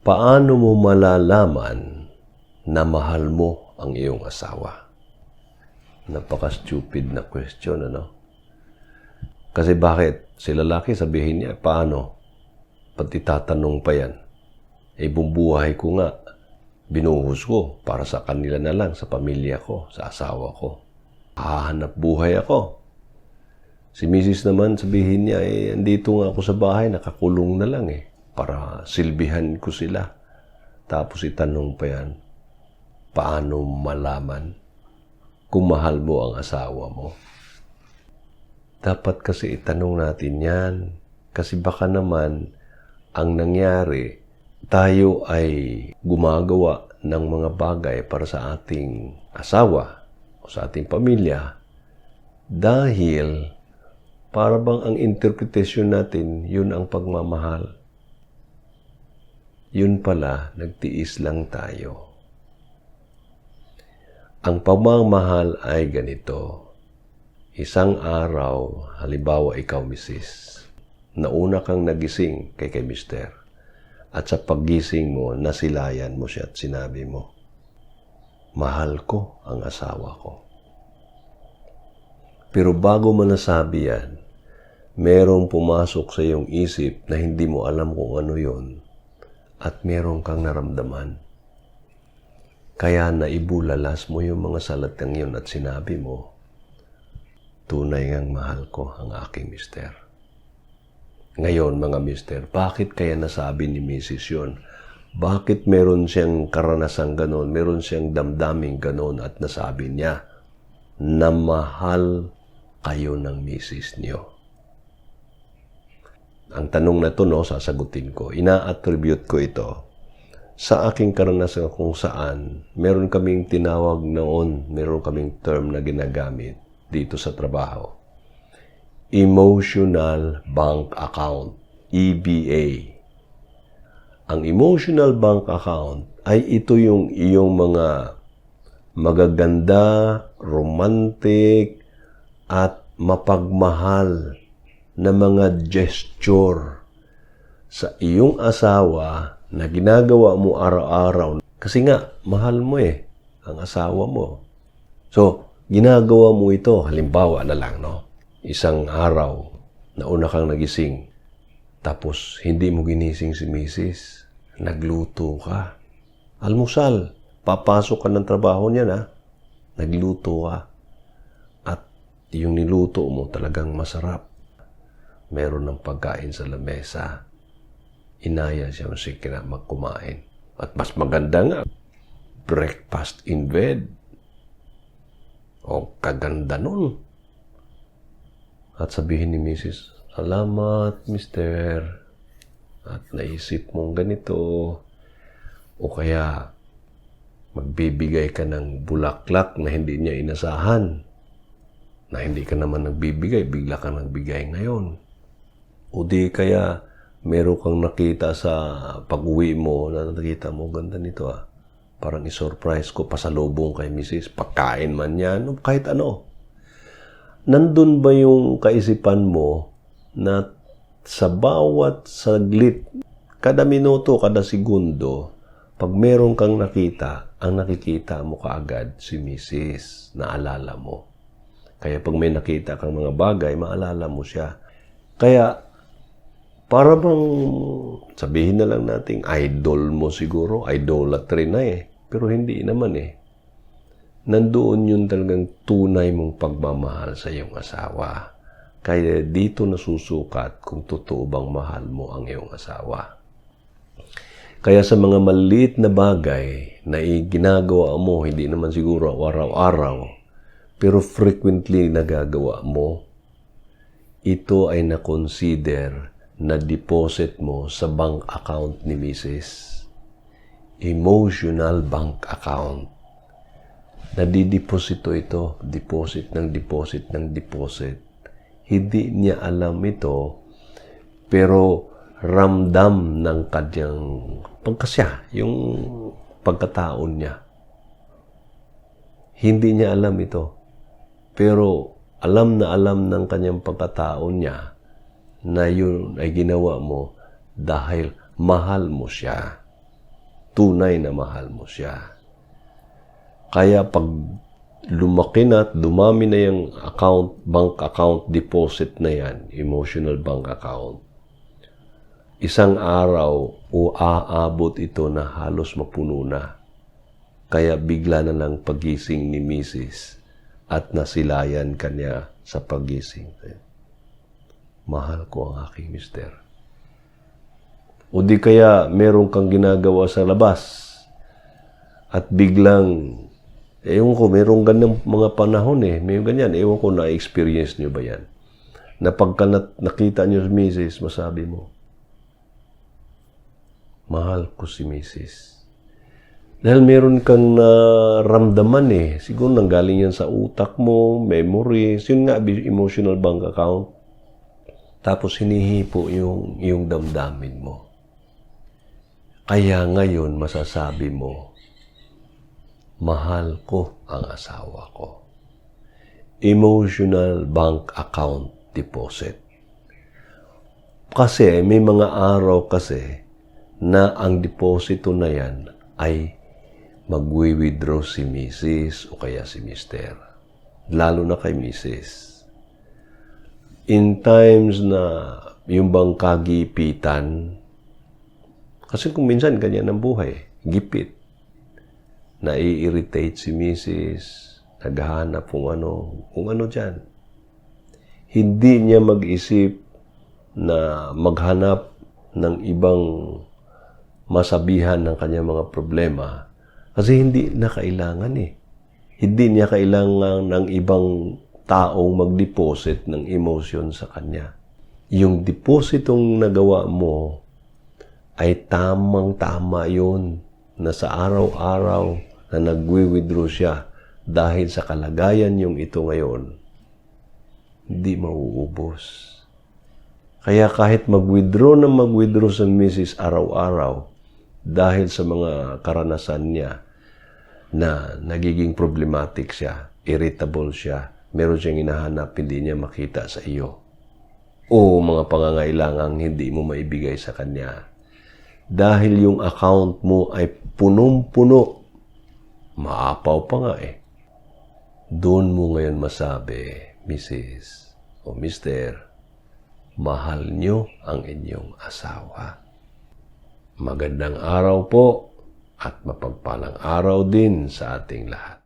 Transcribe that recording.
Paano mo malalaman na mahal mo ang iyong asawa? Napaka-stupid na question, ano? Kasi bakit? Si lalaki sabihin niya, paano? Pati tatanong pa yan. Eh, bumbuhay ko nga. Binuhos ko para sa kanila na lang, sa pamilya ko, sa asawa ko. Hahanap buhay ako. Si Mrs. naman sabihin niya, eh, andito nga ako sa bahay, nakakulong na lang eh. Para silbihan ko sila. Tapos itanong pa yan, paano malaman kung mahal mo ang asawa mo? Dapat kasi itanong natin yan. Kasi baka naman, ang nangyari, tayo ay gumagawa ng mga bagay para sa ating asawa o sa ating pamilya dahil para bang ang interpretation natin, yun ang pagmamahal. Yun pala, nagtiis lang tayo. Ang pagmamahal ay ganito. Isang araw, halimbawa ikaw, misis, nauna kang nagising kay kay mister. At sa paggising mo, nasilayan mo siya at sinabi mo, Mahal ko ang asawa ko. Pero bago mo nasabi yan, merong pumasok sa iyong isip na hindi mo alam kung ano yon at merong kang naramdaman. Kaya naibulalas mo yung mga salatang yun at sinabi mo, tunay ngang mahal ko ang aking mister. Ngayon, mga mister, bakit kaya nasabi ni Mrs. yun? Bakit meron siyang karanasang ganon, meron siyang damdaming ganon at nasabi niya na mahal kayo ng Mrs. niyo? Ang tanong na to, no, sasagutin ko. Ina-attribute ko ito sa aking karanasan kung saan meron kaming tinawag noon, meron kaming term na ginagamit dito sa trabaho. Emotional Bank Account, EBA. Ang Emotional Bank Account ay ito yung iyong mga magaganda, romantic, at mapagmahal na mga gesture sa iyong asawa na ginagawa mo araw-araw. Kasi nga, mahal mo eh, ang asawa mo. So, ginagawa mo ito, halimbawa na lang, no? Isang araw, nauna kang nagising, tapos hindi mo ginising si misis, nagluto ka. Almusal, papasok ka ng trabaho niya na, nagluto ka. At yung niluto mo talagang masarap. Meron ng pagkain sa lamesa. Inaya siya si kina magkumain. At mas maganda nga, breakfast in bed. O kaganda nun. At sabihin ni Mrs., Salamat, mister. At naisip mong ganito. O kaya, magbibigay ka ng bulaklak na hindi niya inasahan. Na hindi ka naman nagbibigay, bigla ka nagbigay ngayon. O di kaya, meron kang nakita sa pag-uwi mo na nakita mo, ganda nito ah. Parang isurprise ko, pasalubong kay Mrs. Pagkain man yan, kahit ano nandun ba yung kaisipan mo na sa bawat saglit, kada minuto, kada segundo, pag meron kang nakita, ang nakikita mo kaagad si Mrs. Naalala mo. Kaya pag may nakita kang mga bagay, maalala mo siya. Kaya, para bang sabihin na lang nating idol mo siguro, idolatry na eh. Pero hindi naman eh nandoon yun talagang tunay mong pagmamahal sa iyong asawa. Kaya dito nasusukat kung totoo bang mahal mo ang iyong asawa. Kaya sa mga maliit na bagay na ginagawa mo, hindi naman siguro araw-araw, pero frequently nagagawa mo, ito ay na-consider na deposit mo sa bank account ni Mrs. Emotional bank account nadideposito ito, deposit ng deposit ng deposit. Hindi niya alam ito, pero ramdam ng kanyang pagkasya, yung pagkataon niya. Hindi niya alam ito, pero alam na alam ng kanyang pagkataon niya na yun ay ginawa mo dahil mahal mo siya. tunay na mahal mo siya. Kaya pag lumaki na at dumami na yung account, bank account deposit na yan, emotional bank account, isang araw o aabot ito na halos mapuno na. Kaya bigla na lang pagising ni Mrs. at nasilayan kanya sa pagising. Mahal ko ang aking mister. O di kaya meron kang ginagawa sa labas at biglang, ewan ko, merong ganyan mga panahon eh. May ganyan, ewan ko na-experience nyo ba yan? Na pagka nakita nyo si Mrs., masabi mo, mahal ko si Mrs. Dahil meron kang naramdaman eh. Siguro nanggaling yan sa utak mo, memories, yun nga, emotional bank account. Tapos hinihipo yung, yung damdamin mo. Kaya ngayon masasabi mo, mahal ko ang asawa ko. Emotional bank account deposit. Kasi may mga araw kasi na ang deposito na yan ay magwi-withdraw si Mrs. o kaya si Mr. Lalo na kay Mrs. In times na yung bang kagipitan, kasi kung minsan ganyan ang buhay, gipit. Nai-irritate si Mrs. Naghahanap kung ano, kung ano dyan. Hindi niya mag-isip na maghanap ng ibang masabihan ng kanyang mga problema kasi hindi na kailangan eh. Hindi niya kailangan ng ibang taong mag-deposit ng emotion sa kanya. Yung depositong nagawa mo ay tamang-tama yun na sa araw-araw na nagwi-withdraw siya dahil sa kalagayan yung ito ngayon, hindi mauubos. Kaya kahit mag-withdraw na mag-withdraw sa Mrs. araw-araw dahil sa mga karanasan niya na nagiging problematic siya, irritable siya, meron siyang hinahanap, hindi niya makita sa iyo. O mga pangangailangang hindi mo maibigay sa kanya. Dahil yung account mo ay punong-puno, maapaw pa nga eh. Doon mo ngayon masabi, Mrs. o Mr., mahal nyo ang inyong asawa. Magandang araw po at mapagpalang araw din sa ating lahat.